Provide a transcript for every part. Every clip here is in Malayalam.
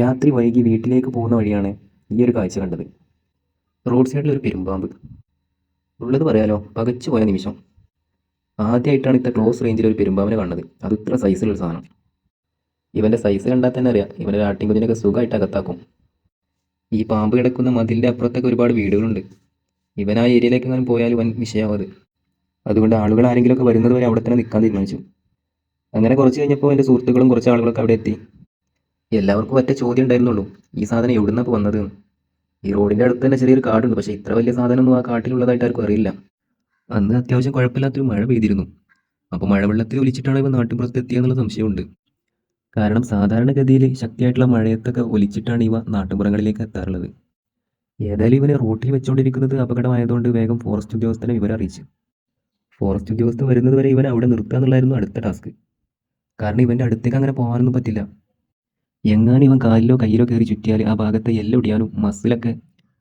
രാത്രി വൈകി വീട്ടിലേക്ക് പോകുന്ന വഴിയാണ് ഈ ഒരു കാഴ്ച കണ്ടത്. റോഡ് സൈഡിൽ ഒരു പെരുമ്പാമ്പ്. ഉള്ളത് പറയാലോ പകച്ചു പോയ നിമിഷം. ആദ്യമായിട്ടാണ് ഇത്ര ക്ലോസ് റേഞ്ചിൽ ഒരു പെരുമ്പാമ്പിനെ കണ്ടത്. അത് ഇത്ര സൈസിലുള്ള സാധനം. ഇവന്റെ സൈസ് കണ്ടാൽ തന്നെ അറിയാം ഇവന്റെ ആട്ടിൻ കുഞ്ഞിനൊക്കെ സുഖമായിട്ട് അകത്താക്കും. ഈ പാമ്പ് കിടക്കുന്ന മതിലിന്റെ അപ്പുറത്തൊക്കെ ഒരുപാട് വീടുകളുണ്ട്. ഇവൻ ആ ഏരിയയിലേക്ക് എങ്ങനെ പോയാൽ വൻ വിഷയമാവത് അതുകൊണ്ട് ആളുകൾ ആരെങ്കിലുമൊക്കെ വരുന്നത് വരെ അവിടെ തന്നെ നിൽക്കാൻ തീരുമാനിച്ചു. അങ്ങനെ കുറച്ച് കഴിഞ്ഞപ്പോൾ എന്റെ സുഹൃത്തുക്കളും കുറച്ച് ആളുകളൊക്കെ അവിടെ എത്തി. എല്ലാവർക്കും ഒറ്റ ചോദ്യം ഉണ്ടായിരുന്നുള്ളൂ. ഈ സാധനം എവിടുന്നാ വന്നത്? ഈ റോഡിന്റെ അടുത്ത് തന്നെ ചെറിയൊരു കാടുണ്ട്. പക്ഷേ ഇത്ര വലിയ സാധനമൊന്നും ആ കാട്ടിലുള്ളതായിട്ട് ആർക്കും അറിയില്ല. അന്ന് അത്യാവശ്യം കുഴപ്പമില്ലാത്തൊരു മഴ പെയ്തിരുന്നു. അപ്പോൾ മഴവെള്ളത്തിൽ ഒലിച്ചിട്ടാണ് ഇവ നാട്ടിൻപുറത്ത് എത്തിയെന്നുള്ള സംശയമുണ്ട്. കാരണം സാധാരണഗതിയിൽ ശക്തിയായിട്ടുള്ള മഴയത്തൊക്കെ ഒലിച്ചിട്ടാണ് ഇവ നാട്ടുപുറങ്ങളിലേക്ക് എത്താറുള്ളത്. ഏതായാലും ഇവനെ റോട്ടിൽ വെച്ചുകൊണ്ടിരിക്കുന്നത് അപകടമായതുകൊണ്ട് വേഗം ഫോറസ്റ്റ് ഉദ്യോഗസ്ഥനെ വിവരം അറിയിച്ചു. ഫോറസ്റ്റ് ഉദ്യോഗസ്ഥൻ വരുന്നത് വരെ ഇവൻ അവിടെ നിർത്തുക എന്നുള്ളതായിരുന്നു അടുത്ത ടാസ്ക്. കാരണം ഇവന്റെ അടുത്തേക്ക് അങ്ങനെ പോകാനൊന്നും പറ്റില്ല. എങ്ങാനും ഇവൻ കാലിലോ കയ്യിലോ കയറി ചുറ്റിയാൽ ആ ഭാഗത്തെ എല്ലാം ഒടിയാനും മസിലൊക്കെ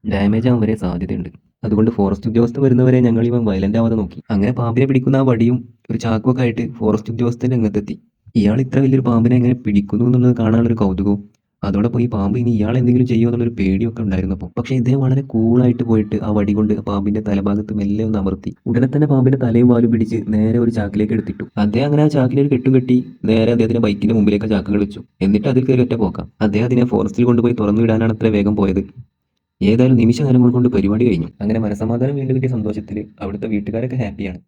ഡാമേജ് ആവാൻ വരെ സാധ്യതയുണ്ട്. അതുകൊണ്ട് ഫോറസ്റ്റ് ഉദ്യോഗസ്ഥൻ വരുന്നവരെ ഞങ്ങൾ ഇവൻ വയലന്റ് ആവാതെ നോക്കി. അങ്ങനെ പാമ്പിനെ പിടിക്കുന്ന ആ വടിയും ഒരു ചാക്കുമൊക്കെ ആയിട്ട് ഫോറസ്റ്റ് ഉദ്യോഗസ്ഥൻ രംഗത്തെത്തി. ഇയാൾ ഇത്ര വലിയൊരു പാമ്പിനെ എങ്ങനെ പിടിക്കുന്നു എന്നുള്ളത് കാണാനുള്ളൊരു കൗതുകവും അതോടൊപ്പം പോയി പാമ്പ് ഇനി ഇയാൾ എന്തെങ്കിലും ചെയ്യുമോ എന്നുള്ളൊരു പേടിയൊക്കെ ഉണ്ടായിരുന്നു പക്ഷേ ഇദ്ദേഹം വളരെ കൂളായിട്ട് പോയിട്ട് ആ വടി കൊണ്ട് പാമ്പിന്റെ തലഭാഗത്ത് മെല്ലെ ഒന്ന് അമർത്തി. ഉടനെ തന്നെ പാമ്പിന്റെ തലയും വാലും പിടിച്ച് നേരെ ഒരു ചാക്കിലേക്ക് എടുത്തിട്ടു. അദ്ദേഹം അങ്ങനെ ആ ചാക്കിലൊരു കെട്ടും കെട്ടി നേരെ അദ്ദേഹത്തിന്റെ ബൈക്കിന്റെ മുമ്പിലേക്ക് ചാക്കുകൾ വെച്ചു എന്നിട്ട് അതിൽ കയറി ഒറ്റ പോക്കാം. അദ്ദേഹം അതിനെ ഫോറസ്റ്റിൽ കൊണ്ടുപോയി തുറന്നു വിടാനാണ് അത്ര വേഗം പോയത്. ഏതായാലും നിമിഷ നേരങ്ങൾ കൊണ്ട് പരിപാടി കഴിഞ്ഞു. അങ്ങനെ മനസമാധാനം വീണ്ടും കിട്ടിയ സന്തോഷത്തിൽ അവിടുത്തെ വീട്ടുകാരൊക്കെ ഹാപ്പിയാണ്.